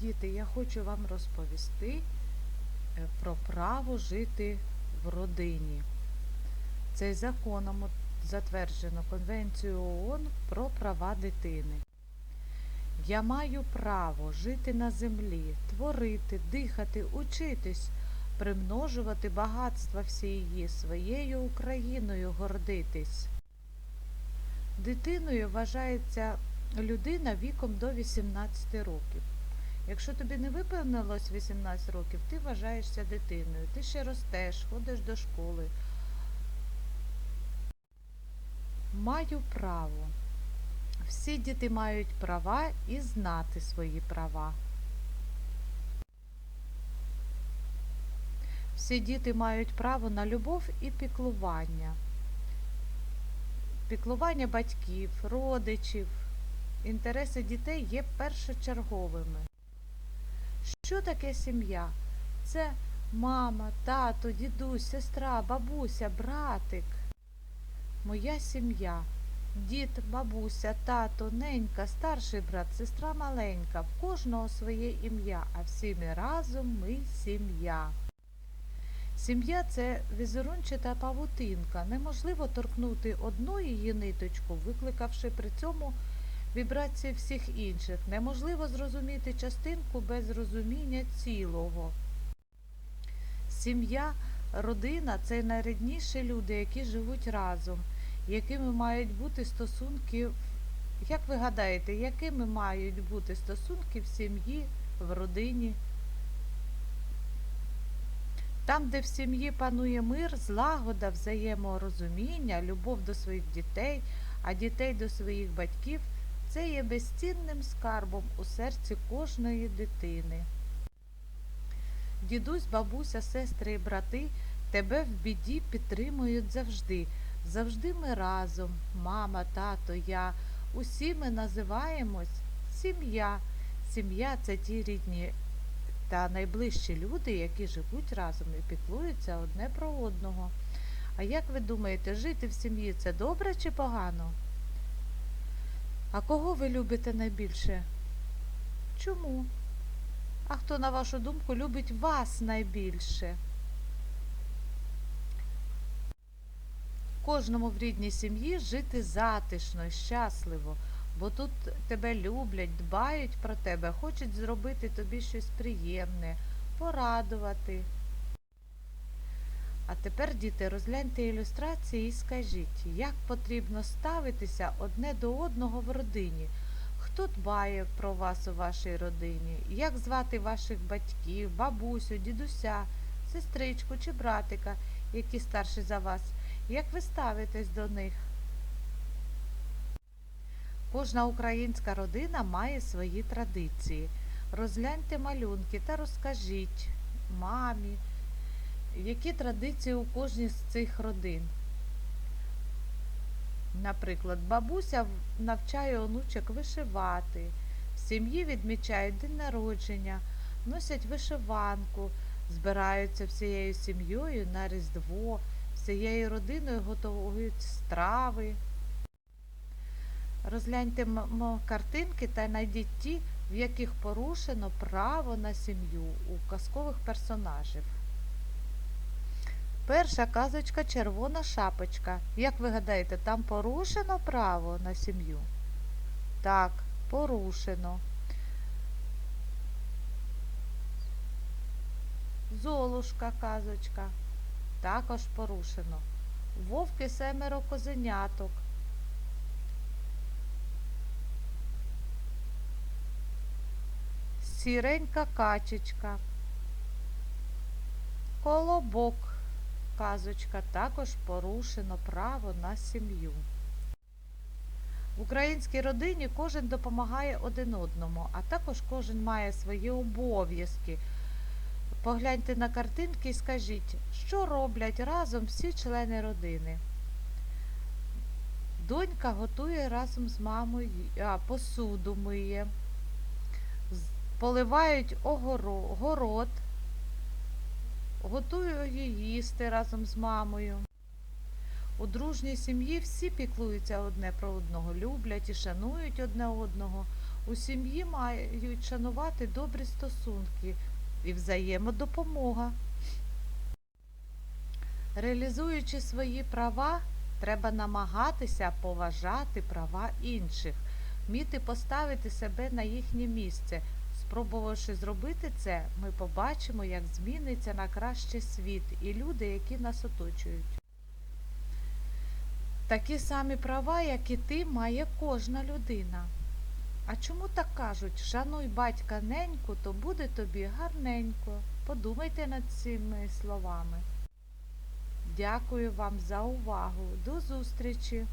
Діти, я хочу вам розповісти е, про право жити в родині. Це законом затверджено Конвенцією ООН про права дитини. Я маю право жити на землі, творити, дихати, учитись, примножувати багатства всієї своєю Україною гордитись. Дитиною вважається людина віком до 18 років. Якщо тобі не виповнилось 18 років, ти вважаєшся дитиною, ти ще ростеш, ходиш до школи. Маю право. Всі діти мають права і знати свої права. Всі діти мають право на любов і піклування. Піклування батьків, родичів. Інтереси дітей є першочерговими. Що таке сім'я? Це мама, тато, дідусь, сестра, бабуся, братик. Моя сім'я. Дід, бабуся, тато, ненька, старший брат, сестра маленька. В кожного своє ім'я, а всі разом ми сім'я. Сім'я це візерунчата павутинка. Неможливо торкнути одну її ниточку, викликавши при цьому вібрації всіх інших. Неможливо зрозуміти частинку без розуміння цілого. Сім'я, родина це найрідніші люди, які живуть разом, якими мають бути стосунки. Як ви гадаєте, якими мають бути стосунки в сім'ї, в родині? Там, де в сім'ї панує мир, злагода, взаєморозуміння, любов до своїх дітей, а дітей до своїх батьків, це є безцінним скарбом у серці кожної дитини. Дідусь, бабуся, сестри і брати тебе в біді підтримують завжди. Завжди ми разом, мама, тато, я. Усі ми називаємось сім'я. Сім'я це ті рідні та найближчі люди, які живуть разом і піклуються одне про одного. А як ви думаєте, жити в сім'ї це добре чи погано? А кого ви любите найбільше? Чому? А хто, на вашу думку, любить вас найбільше? Кожному в рідній сім'ї жити затишно щасливо, бо тут тебе люблять, дбають про тебе, хочуть зробити тобі щось приємне, порадувати. А тепер, діти, розгляньте ілюстрації і скажіть, як потрібно ставитися одне до одного в родині. Хто дбає про вас у вашій родині? Як звати ваших батьків, бабусю, дідуся, сестричку чи братика, які старші за вас? Як ви ставитесь до них? Кожна українська родина має свої традиції. Розгляньте малюнки та розкажіть мамі, які традиції у кожній з цих родин. Наприклад, бабуся навчає онучок вишивати, в сім'ї відмічають день народження, носять вишиванку, збираються всією сім'єю на Різдво, всією родиною готують страви. Розгляньте картинки та знайдіть ті, в яких порушено право на сім'ю у казкових персонажів. Перша казочка Червона шапочка. Як ви гадаєте, там порушено право на сім'ю? Так, порушено. Золушка казочка. Також порушено. Вовки семеро козеняток. Сіренька качечка. Колобок. Казочка також порушено право на сім'ю. В українській родині кожен допомагає один одному, а також кожен має свої обов'язки. Погляньте на картинки і скажіть, що роблять разом всі члени родини. Донька готує разом з мамою а, посуду миє, поливають огоро- готує їсти разом з мамою. У дружній сім'ї всі піклуються одне про одного, люблять і шанують одне одного. У сім'ї мають шанувати добрі стосунки і взаємодопомога. Реалізуючи свої права, треба намагатися поважати права інших, вміти поставити себе на їхнє місце. Спробувавши зробити це, ми побачимо, як зміниться на краще світ і люди, які нас оточують. Такі самі права, як і ти, має кожна людина. А чому так кажуть? Шануй батька неньку, то буде тобі гарненько. Подумайте над цими словами. Дякую вам за увагу. До зустрічі!